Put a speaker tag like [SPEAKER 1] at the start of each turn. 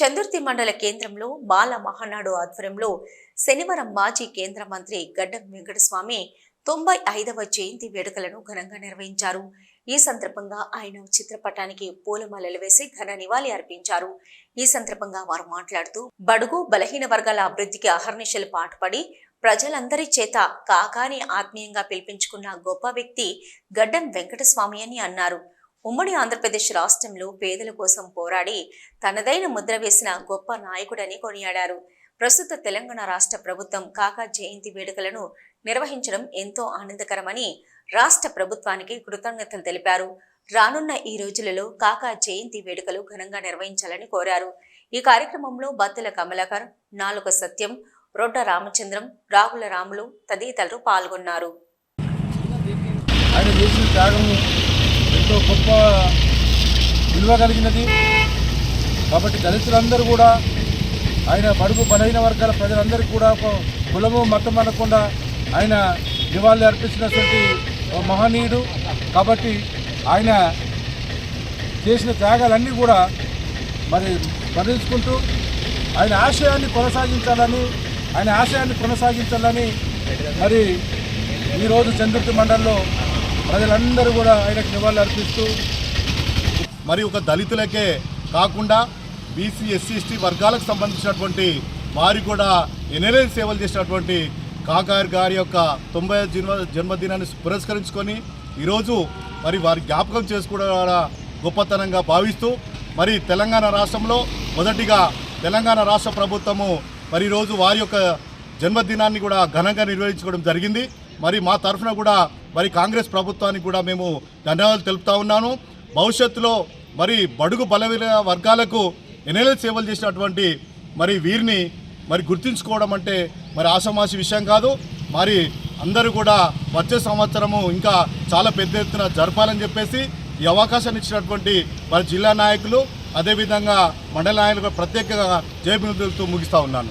[SPEAKER 1] చందుర్తి మండల కేంద్రంలో బాల మహానాడు ఆధ్వర్యంలో శనివారం మాజీ కేంద్ర మంత్రి గడ్డం వెంకటస్వామి తొంభై ఐదవ జయంతి వేడుకలను ఘనంగా నిర్వహించారు. ఈ సందర్భంగా ఆయన చిత్రపటానికి పూలమాలలు వేసి ఘన నివాళి అర్పించారు. ఈ సందర్భంగా వారు మాట్లాడుతూ బడుగు బలహీన వర్గాల అభివృద్ధికి అహర్నిశలు పాటుపడి ప్రజలందరి చేత కాకాని ఆత్మీయంగా పిలిపించుకున్న గొప్ప వ్యక్తి గడ్డం వెంకటస్వామి అని అన్నారు. ఉమ్మడి ఆంధ్రప్రదేశ్ రాష్ట్రంలో పేదల కోసం పోరాడి తనదైన ముద్ర వేసిన గొప్ప నాయకుడని కొనియాడారు. ప్రస్తుత తెలంగాణ రాష్ట్ర ప్రభుత్వం కాకా జయంతి వేడుకలను నిర్వహించడం ఎంతో ఆనందకరమని రాష్ట్ర ప్రభుత్వానికి కృతజ్ఞతలు తెలిపారు. రానున్న ఈ రోజులలో కాకా జయంతి వేడుకలు ఘనంగా నిర్వహించాలని కోరారు. ఈ కార్యక్రమంలో బత్తుల కమలాకర్ నాలుక సత్యం రొడ్డ రామచంద్రం రాగుల రాములు తదితరులు పాల్గొన్నారు
[SPEAKER 2] ఆయన చేసిన త్యాగం ఎంతో గొప్ప విలువ కలిగినది. కాబట్టి దళితులందరూ కూడా ఆయన బడుగు బలహీన వర్గాల ప్రజలందరికీ కూడా కులము మతం అనకుండా ఆయన నివాళులు అర్పించినటువంటి ఒక మహనీయుడు. కాబట్టి ఆయన చేసిన త్యాగాలన్నీ కూడా మరి స్మరించుకుంటూ ఆయన ఆశయాన్ని కొనసాగించాలని ఆయన ఆశయాన్ని కొనసాగించాలని మరి ఈరోజు చంద్రుతి మండలంలో ప్రజలందరూ కూడా ఆయనకు నివాళులు అర్పిస్తూ
[SPEAKER 3] మరి ఒక దళితులకే కాకుండా బీసీ ఎస్సీ ఎస్టీ వర్గాలకు సంబంధించినటువంటి వారి కూడా ఎన్ఎల్ఏ సేవలు చేసినటువంటి కాకార్ గారి యొక్క తొంభై జన్మ జన్మదినాన్ని పురస్కరించుకొని ఈరోజు మరి వారి జ్ఞాపకం చేసుకోవడం గొప్పతనంగా భావిస్తూ మరి తెలంగాణ రాష్ట్రంలో మొదటిగా తెలంగాణ రాష్ట్ర ప్రభుత్వము మరి ఈరోజు వారి యొక్క జన్మదినాన్ని కూడా ఘనంగా నిర్వహించుకోవడం జరిగింది. మరి మా తరఫున కూడా మరి కాంగ్రెస్ ప్రభుత్వానికి కూడా మేము ధన్యవాదాలు తెలుపుతా ఉన్నాను. భవిష్యత్తులో మరి బడుగు బలమైన వర్గాలకు ఎన్ఎల్ఏ సేవలు చేసినటువంటి మరి వీరిని మరి గుర్తించుకోవడం అంటే మరి ఆషామాషి విషయం కాదు. మరి అందరూ కూడా వచ్చే సంవత్సరము ఇంకా చాలా పెద్ద ఎత్తున జరపాలని చెప్పేసి ఈ అవకాశాన్ని ఇచ్చినటువంటి మరి జిల్లా నాయకులు అదేవిధంగా మండల నాయకులు ప్రత్యేకంగా జయబిందులతో ముగిస్తూ ఉన్నాను.